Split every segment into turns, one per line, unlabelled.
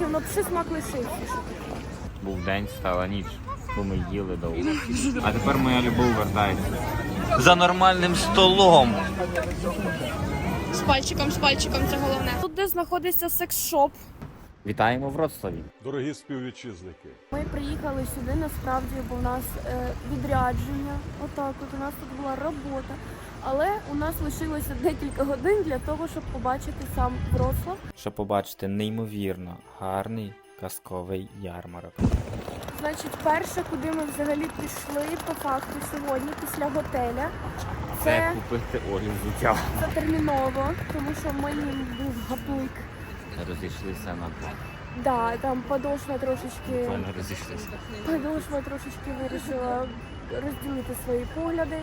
воно пши смак лишився.
Був день, стала ніч, бо ми їли довго. А тепер моя любов вертається. За нормальним столом.
З пальчиком, з пальчиком це головне. Тут де знаходиться секс-шоп.
Вітаємо в Вроцлаві.
Дорогі співвітчизники,
Ми приїхали сюди насправді, бо в нас е, відрядження. Отак, от у нас тут була робота. Але у нас лишилося декілька годин для того, щоб побачити сам Вроцлав.
Щоб побачити неймовірно гарний казковий ярмарок.
Значить, перше, куди ми взагалі пішли по факту сьогодні, після готеля,
Це
це,
купити Олі взуття.
це терміново, тому що моїм був гаплик.
Розійшлися на два.
Да, там подошва трошечки.
Буквально розійшлися.
Подошва трошечки вирішила розділити свої погляди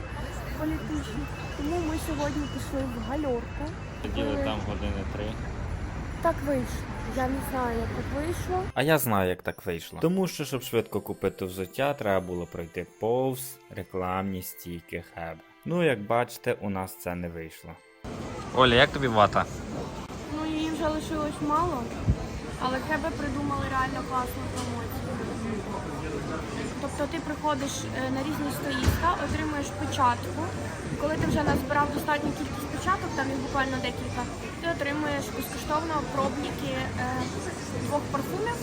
політичні. Тому ми сьогодні пішли в гальорку.
Сиділи там години три.
Так вийшло. Я не знаю, як так вийшло.
А я знаю, як так вийшло. Тому що, щоб швидко купити взуття, треба було пройти повз рекламні стійки Хеба. Ну, як бачите, у нас це не вийшло. Оля, як тобі вата?
Ну її вже лишилось мало, але тебе придумали реально класну промоцію. Тобто ти приходиш е, на різні стоїска, отримуєш печатку. Коли ти вже назбирав достатню кількість печаток, там їх буквально декілька, ти отримуєш безкоштовно пробники е, двох парфумів.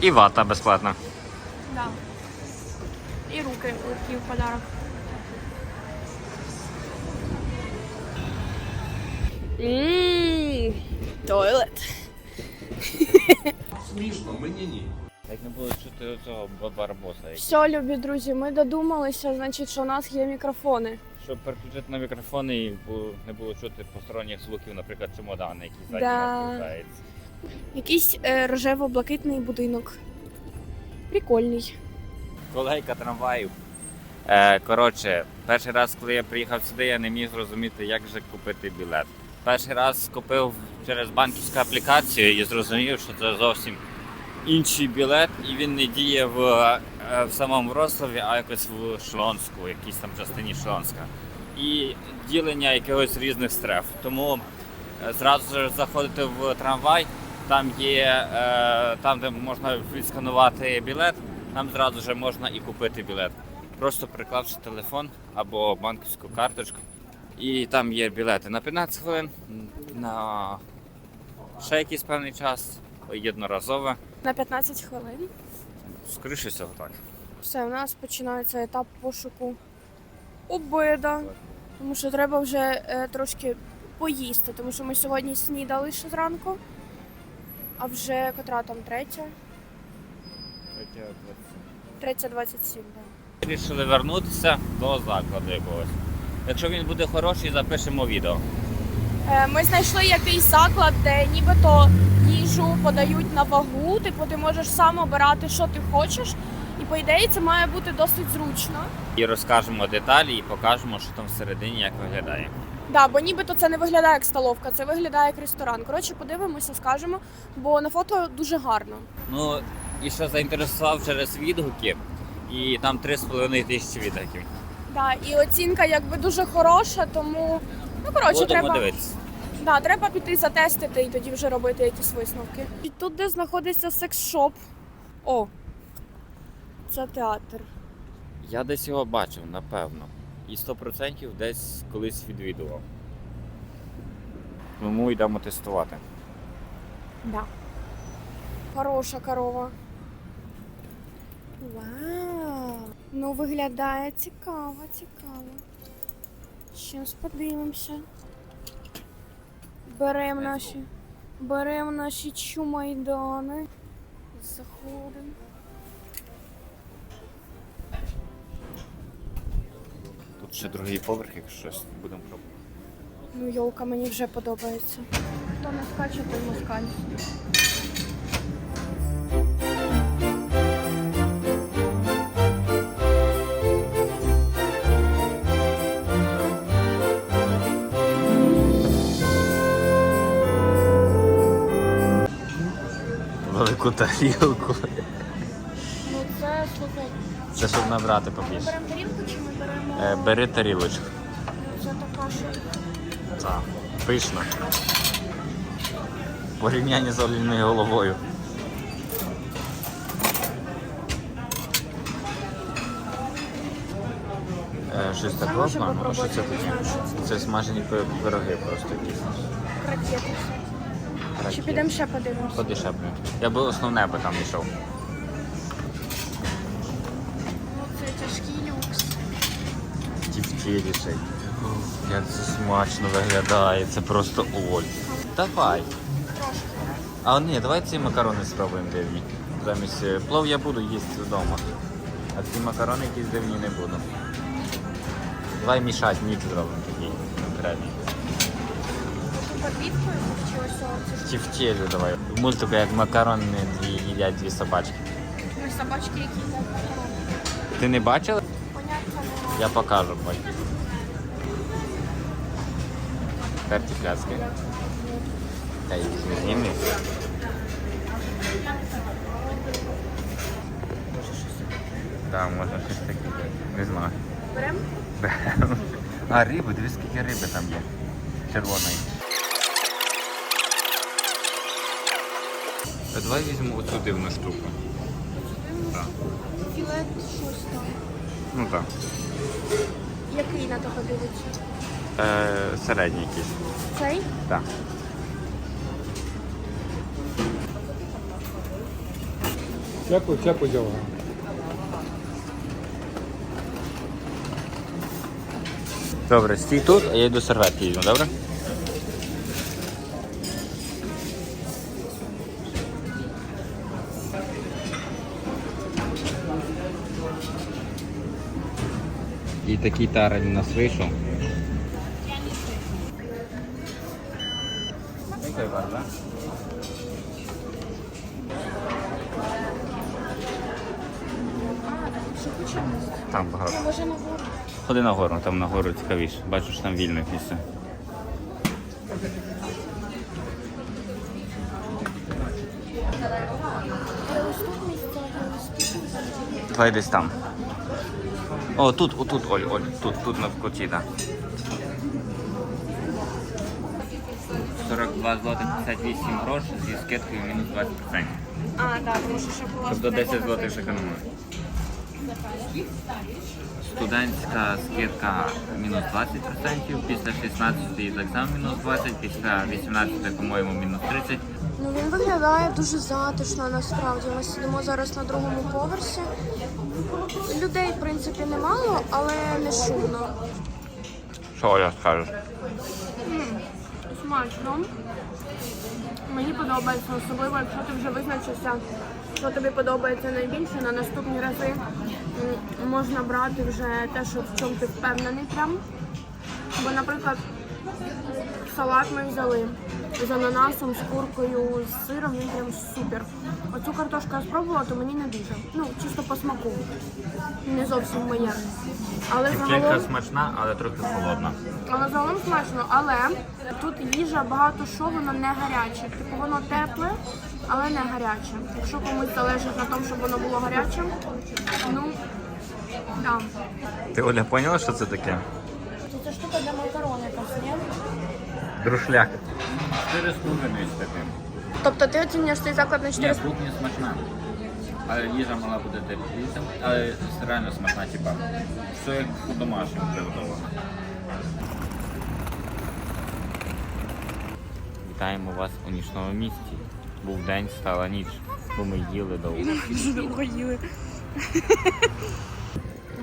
І вата безплатна.
Да. І руки легкі в подарок. Ммм, тойлет.
Як не було чути цього барбоса.
Все, любі друзі, ми додумалися, значить, що у нас є мікрофони.
Щоб переключити на мікрофони і не було чути посторонніх звуків, наприклад, чемодани, які ззаді
Да.
нас.
Якийсь е, рожево-блакитний будинок. Прикольний.
Колейка трамваїв. Е, коротше, перший раз, коли я приїхав сюди, я не міг зрозуміти, як же купити білет. Перший раз купив через банківську аплікацію і зрозумів, що це зовсім інший білет, і він не діє в, е, в самому Вроцлаві, а якось в Шлонську, якійсь там частині Шлонська. І ділення якихось різних стреф. Тому е, зразу ж заходити в трамвай, там є е, там, де можна відсканувати білет, там зразу ж можна і купити білет. Просто приклавши телефон або банківську карточку. І там є білети на 15 хвилин, на ще якийсь певний час, єдноразове.
На 15 хвилин.
Скоріше всього так.
Все, у нас починається етап пошуку обіда. Тому що треба вже е, трошки поїсти, тому що ми сьогодні снідали ще зранку. А вже котра там третя? Третя 27, так.
Вирішили вернутися до закладу якогось. Якщо він буде хороший, запишемо відео.
Е, Ми знайшли якийсь заклад, де нібито їжу подають на вагу. Типу, ти можеш сам обирати, що ти хочеш. І по ідеї це має бути досить зручно.
І розкажемо деталі і покажемо, що там всередині як виглядає.
Да, бо нібито це не виглядає як столовка, це виглядає як ресторан. Коротше, подивимося, скажемо, бо на фото дуже гарно.
Ну і що заінтересував через відгуки, і там 3,5 тисячі відгуків.
Да, і оцінка якби дуже хороша, тому ну коротше,
Будемо
треба,
дивитися.
Да, треба піти затестити і тоді вже робити якісь висновки. І тут, де знаходиться секс-шоп. О, це театр.
Я десь його бачив, напевно. І 100% десь колись відвідував. Тому йдемо тестувати.
Да. Хороша корова. Вау! Ну, виглядає цікаво, цікаво. Щас подивимося. Беремо наші. Беремо наші чумайдани. Заходимо.
Тут ще другий поверх, якщо щось будемо пробувати.
Ну, йолка мені вже подобається. Хто не скаче, той москаль.
Велику тарілку.
Ну це слухай.
Це щоб набрати
Ми беремо тарілку чи ми беремо.
Е, бери тарілочку.
Ну, Це така, що.
Так. Пишно. порівнянні з Оліною головою. Е, Щось плану, а що це таке?
це.
Це смажені пироги просто якісь.
Ракети. Чи підемо ще подивимося?
Подешевле. Я би основне би там йшов.
Ну, це тяжкий люкс.
Тівтєліший. Як це смачно виглядає, це просто оль. Давай.
Трошки.
А ні, давай ці макарони спробуємо дивні. Замість е, плов я буду їсти вдома. А ці макарони якісь дивні не буду. Давай мішати, мікс зробимо такий конкретний.
Тут подвідкою чи ось о, це ж
Тівтєлю давай. В мультику як макарони дві їдять дві собачки.
ми собачки, які їдять макарони.
Ти не бачила?
Поняття немає.
Я покажу потім. Терті пляцки. Та їх не зніми. Так, можна щось таке. взяти. Не знаю.
Беремо?
Беремо. А, риби, дивись, скільки риби там є. Червоної. Давай візьмемо оцю дивну штуку. Так.
Філет щось там.
Ну так.
Який на того дивиться?
Е, середній якийсь.
Цей?
Так.
Всяку, всяку діло.
Добре, стій тут, а я йду серветки візьму, добре? Такий тарель у нас вийшов. Там багато.
Може на гору.
Ходи там нагору цікавіше. Бачу, там вільне місце. Давай десь там. О, тут, отут, Оль, Оль, тут, тут на вкуті, так. 42 злотих 58 грош зі скидкою мінус 20%.
А, так, тому що ще була
Тобто 10 злотих зекономили. Студентська скидка мінус 20%, після 16 так само мінус 20, після 18, по-моєму, мінус 30.
Ну він виглядає дуже затишно насправді. Ми сидимо зараз на другому поверсі. Людей, в принципі, немало, але не шумно.
Що Оля скажеш?
Смачно. Мені подобається, особливо, якщо ти вже визначився, що тобі подобається найбільше, на наступні рази можна брати вже те, що в чому ти впевнений прям. Бо, наприклад, салат ми взяли з ананасом, з куркою, з сиром, він прям супер. Оцю картошку я спробувала, то мені не дуже. Ну, чисто по смаку. Не зовсім моє. Але
Чіпчинка
загалом...
смачна, але трохи холодна.
Але загалом смачно, але тут їжа багато що воно не гаряче. Типу воно тепле, але не гаряче. Якщо комусь залежить на тому, щоб воно було гарячим, ну да.
Ти Оля поняла, що це таке?
Це штука для макарон якась, ні?
Друшляк. Чотири з половиною з таким.
Тобто ти оцінюєш цей заклад на
Ні,
4
кухня смачна. Але їжа мала бути тепліцем, але реально смачна, типа. Все як по-домашньому приготовлено. Вітаємо вас у нічному місті. Був день, стала ніч, бо ми їли довго.
довго їли.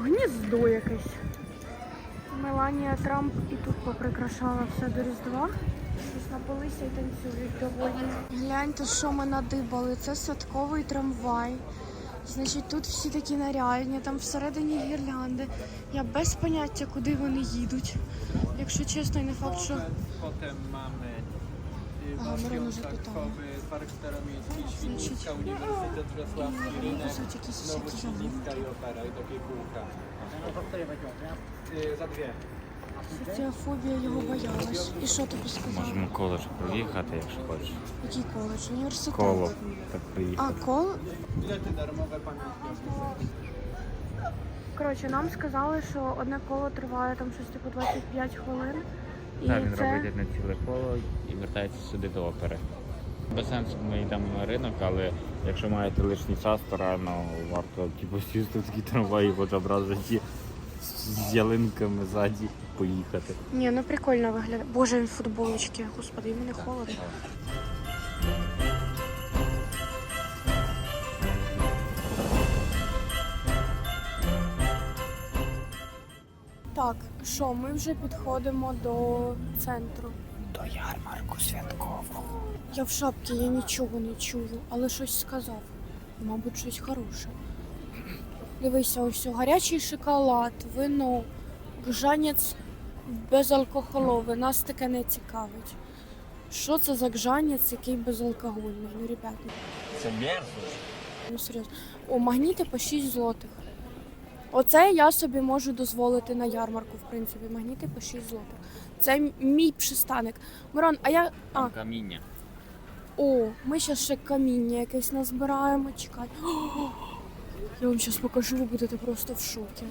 Гніздо якесь. Меланія Трамп і тут поприкрашала все до Різдва. Щось напилися і танцюють доволі. Гляньте, що ми надибали. Це святковий трамвай. Значить, тут всі такі нарядні, там всередині гірлянди. Я без поняття, куди вони їдуть. Якщо чесно, і не факт, що zapytała.
Tarkowy, Park Staromiejski,
Znaczy-
Świdnica, Uniwersytet Wrocławski, Rynek,
są соціофобія його боялась. І що тобі сказав?
Можемо коледж проїхати, якщо хочеш.
Який коледж? Університет?
Коло. Так
А, коло? Коротше, нам сказали, що одне коло триває там щось типу 25 хвилин. І
Так, він
це
робить одне ціле коло і вертається сюди до опери. Без сенсу ми йдемо на ринок, але якщо маєте лишній час, то реально варто типу, сісти в такий трамвай і хоча б раз в житті з ялинками ззаді поїхати.
Ні, ну прикольно виглядає. Боже, він в футболочці. Господи, мені холодно. Так, що, ми вже підходимо до центру.
До ярмарку святкового.
Я в шапці, я нічого не чую, але щось сказав. Мабуть, щось хороше. Дивися, ось гарячий шоколад, вино, гжанець безалкоголовий. Нас таке не цікавить. Що це за гжанець, який безалкогольний? Ну, ребят, ну,
Це мерзость.
ну серйозно. О, магніти по 6 злотих. Оце я собі можу дозволити на ярмарку, в принципі. Магніти по 6 злотих. Це мій пристаник. Мирон, а я. А,
Там каміння.
о, ми зараз ще каміння якесь назбираємо, чекай. О, я вам зараз покажу, ви будете просто в шокі.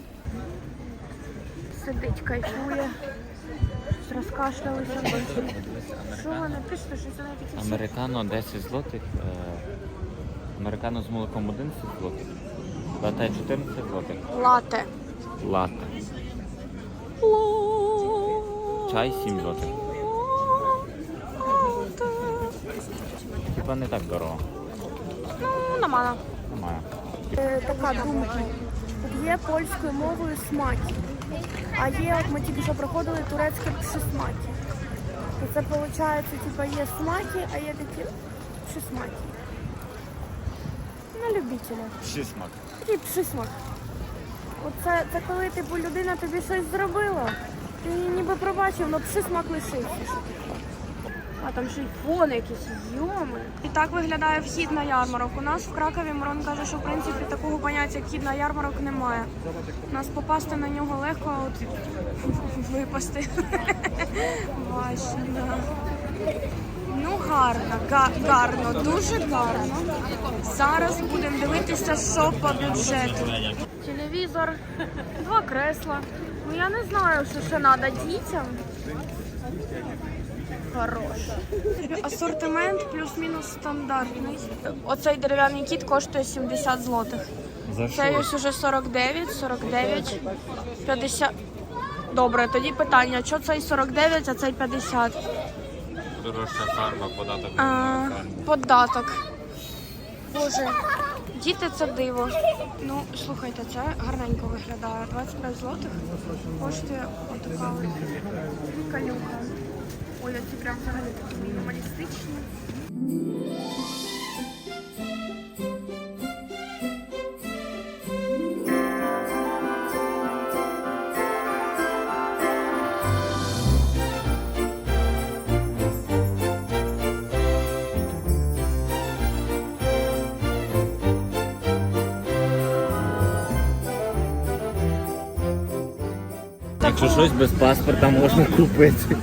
Сидить, кайфує. Розкашлялися. Що ви напишете, що це навіть якісь...
Американо 10 злотих. е, Американо з молоком 11 злотих. Лате 14 злотих.
Лате.
Лате. Чай 7 злотих. Хіба не так дорого.
Ну, нормально.
Немає.
Така думка. Є польською мовою смаки, а є, от ми тільки що проходили турецьке пшисмаки. І це виходить, типу, є смаки, а є такі пшисмаки. На любителя.
Шисмак.
Такий пшисмак. Оце це коли типу людина тобі щось зробила, ти її ніби пробачив, але пшисмак лишився. А там ще й фон якийсь, йоми. І так виглядає вхід на ярмарок. У нас в Кракові Мирон каже, що в принципі такого поняття як вхід на ярмарок немає. У нас попасти на нього легко, а от випасти. Да. Ну гарно, га- гарно, дуже гарно. Зараз будемо дивитися, що по бюджету. Телевізор, два кресла. Ну я не знаю, що ще треба дітям. Хорош. Асортимент плюс-мінус стандартний. Оцей дерев'яний кіт коштує 70 злотих.
За
Цей ось уже 49, 49, 50. Добре, тоді питання, що цей 49, а цей 50?
Дорожча фарма, податок.
А, податок. Боже, діти це диво. Ну, слухайте, це гарненько виглядає. 25 злотих коштує отака от калюха. Ой, ці прям взагалі такі мінімалістичні.
Якщо щось без паспорта можна купити.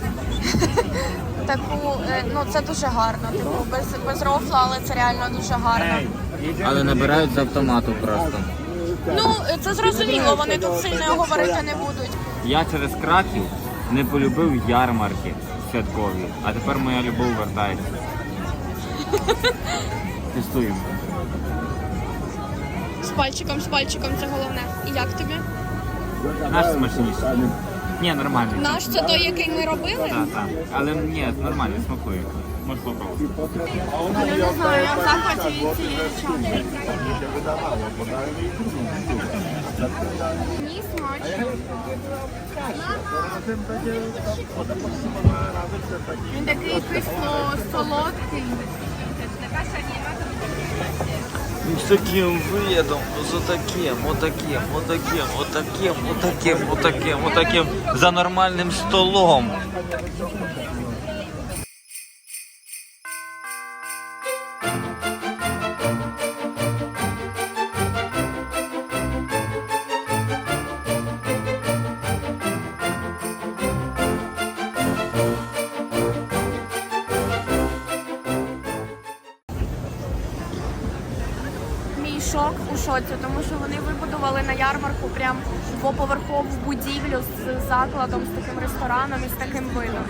Це дуже гарно. Типу, без, без рофла, але це реально дуже гарно.
Але набирають з автомату просто.
Ну, це зрозуміло, вони тут сильно говорити не будуть.
Я через краків не полюбив ярмарки святкові, а тепер моя любов вертається. Тестуємо.
З пальчиком, з пальчиком це головне. І як тобі?
Наш смачніше. Ні, нормально.
Наш це той, який ми робили?
Так, так. Але ні, нормально, смакує. Можеш попробувати.
Я не знаю, я в захваті. Він такий кисло-солодкий.
С таким видом, за таким, вот таким, вот таким, вот таким, вот таким, вот таким, вот таким, за нормальным столом.
Шоці, тому що вони вибудували на ярмарку прям двоповерхову будівлю з закладом, з таким рестораном і з таким видом.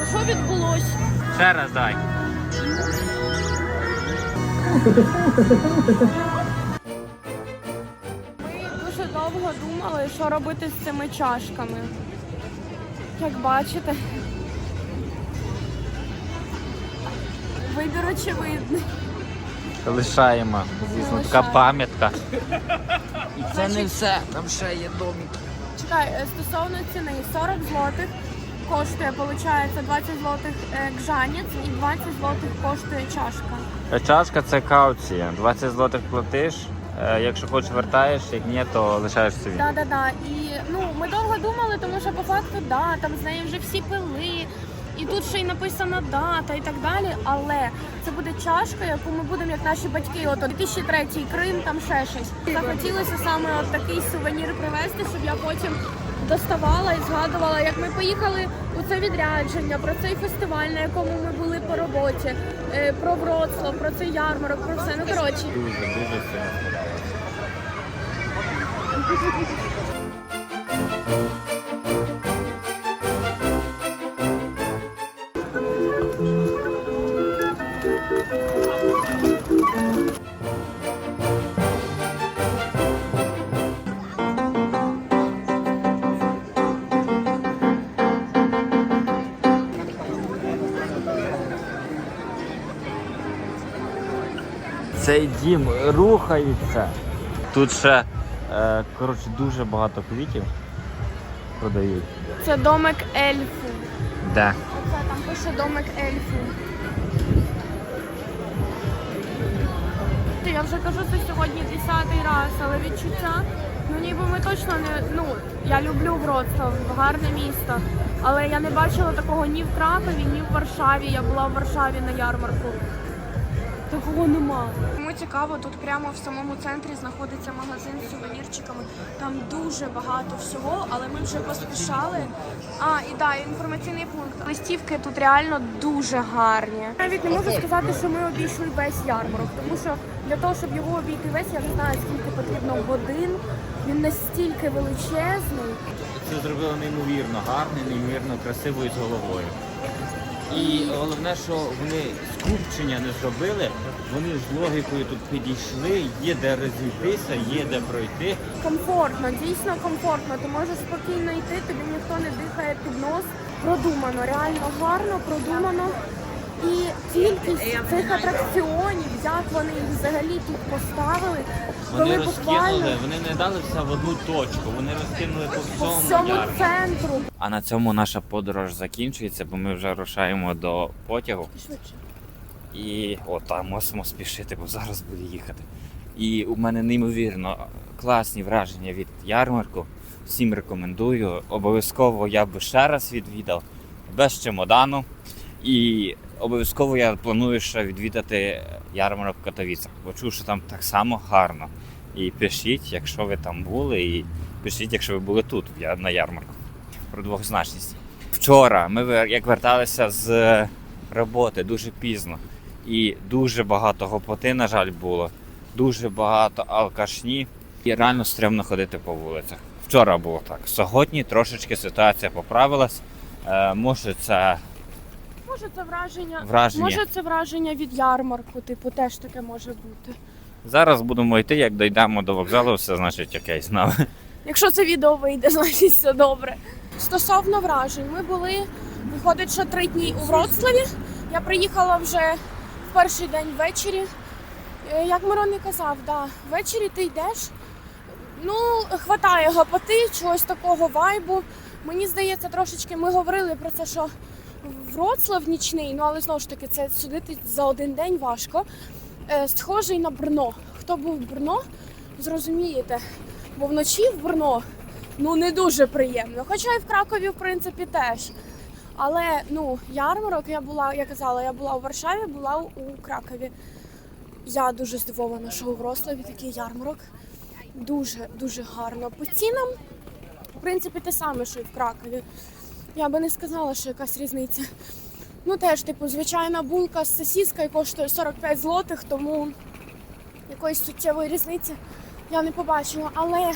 А що відбулося?
Ще раз дай.
Що робити з цими чашками. Як бачите, вибір очевидний.
Лишаємо. Звісно, така пам'ятка.
І це не все, там ще є домик.
Чекай, е, стосовно ціни 40 злотих коштує, виходить, 20 злотих е, гжанець і 20 злотих коштує чашка.
Чашка це кауція. 20 злотих платиш. Е, Якщо хочеш вертаєш, як ні, то лишаєш собі.
Да, да, да. І ну ми довго думали, тому що по факту да, там з нею вже всі пили. І тут ще й написана дата і так далі. Але це буде чашка, яку ми будемо, як наші батьки, от 2003 Крим, там ще щось. Захотілося саме от такий сувенір привезти, щоб я потім доставала і згадувала, як ми поїхали у це відрядження, про цей фестиваль, на якому ми були по роботі, е, про Вроцлав, про цей ярмарок, про все. Ну коротше.
Дуже, дуже. Цей дім рухається. Тут ще коротше, дуже багато квітів продають.
Це домик ельфу.
Де?
Оце там пише домик ельфу. Я вже кажу це сьогодні десятий раз, але відчуття, ну ніби ми точно не. Ну, я люблю Вроцлав, гарне місто. Але я не бачила такого ні в Кракові, ні в Варшаві. Я була в Варшаві на ярмарку. Такого нема. Кому цікаво, тут прямо в самому центрі знаходиться магазин з сувенірчиками. Там дуже багато всього, але ми вже поспішали. А, і да, інформаційний пункт. Листівки тут реально дуже гарні. Навіть не можу сказати, що ми обійшли весь ярмарок, тому що для того, щоб його обійти весь, я не знаю, скільки потрібно годин. Він настільки величезний.
Це зробило неймовірно гарно, неймовірно красиво і з головою. І головне, що вони скупчення не зробили, вони з логікою тут підійшли, є де розійтися, є де пройти.
Комфортно, дійсно комфортно. Ти можеш спокійно йти, тобі ніхто не дихає під нос. Продумано, реально гарно, продумано. І кількість цих атракціонів, як вони їх взагалі тут поставили,
Вони
коли
розкинули,
буквально
вони не дали все в одну точку, вони розкинули по
по
всьому
всьому
ярмарку.
центру.
А на цьому наша подорож закінчується, бо ми вже рушаємо до потягу.
Швидше.
І от там мусимо спішити, бо зараз буде їхати. І у мене неймовірно класні враження від ярмарку. Всім рекомендую. Обов'язково я би ще раз відвідав без чемодану. І обов'язково я планую ще відвідати ярмарок в Катовіцях, бо чув, що там так само гарно. І пишіть, якщо ви там були, і пишіть, якщо ви були тут, на ярмарку. Про двохзначність. Вчора ми як верталися з роботи дуже пізно. І дуже багато гопоти, на жаль, було. Дуже багато алкашні. І реально стрімно ходити по вулицях. Вчора було так. Сьогодні трошечки ситуація поправилась. Е, може, це
Може це враження.
враження.
Може це враження від ярмарку, типу, теж таке може бути.
Зараз будемо йти, як дійдемо до вокзалу, все значить окей з нами.
Якщо це відео вийде, значить все добре. Стосовно вражень, ми були, виходить, що три дні у Вроцлаві. Я приїхала вже в перший день ввечері. Е, Як Мирон і казав, да, ввечері ти йдеш. Ну, хватає гапоти, чогось такого вайбу. Мені здається, трошечки ми говорили про це, що Вроцлав нічний, ну але знову ж таки, це судити за один день важко. Е, схожий на Брно. Хто був в Брно, зрозумієте. Бо вночі в Брно ну не дуже приємно. Хоча і в Кракові, в принципі, теж. Але ну, ярмарок я була, я казала, я була у Варшаві, була у Кракові. Я дуже здивована, що у Вроцлаві такий ярмарок. Дуже дуже гарно. По цінам, в принципі, те саме, що і в Кракові. Я би не сказала, що якась різниця Ну теж, типу, звичайна булка з сосіскою коштує 45 злотих, тому якоїсь суттєвої різниці я не побачила. Але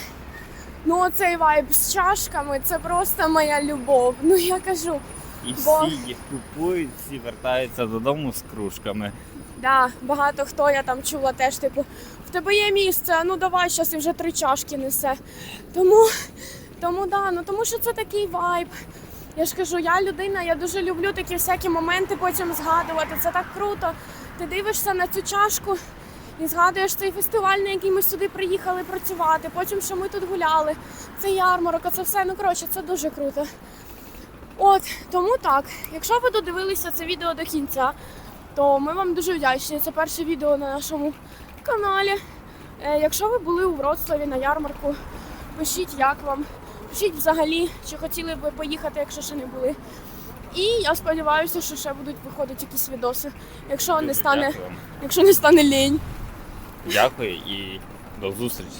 ну оцей вайб з чашками це просто моя любов. Ну я кажу,
І
Бо-
всі їх купують, всі вертаються додому з кружками.
да, багато хто я там чула теж, типу, в тебе є місце, ну давай щас і вже три чашки несе. Тому, тому да, ну тому що це такий вайб. Я ж кажу, я людина, я дуже люблю такі всякі моменти потім згадувати. Це так круто. Ти дивишся на цю чашку і згадуєш цей фестиваль, на який ми сюди приїхали працювати. Потім, що ми тут гуляли, це ярмарок, це все. Ну коротше, це дуже круто. От тому так. Якщо ви додивилися це відео до кінця, то ми вам дуже вдячні. Це перше відео на нашому каналі. Е, Якщо ви були у Вроцлаві на ярмарку, пишіть, як вам. Пишіть взагалі, чи хотіли б поїхати, якщо ще не були. І я сподіваюся, що ще будуть виходити якісь відоси, якщо не стане, якщо не стане лінь.
Дякую і до зустрічі.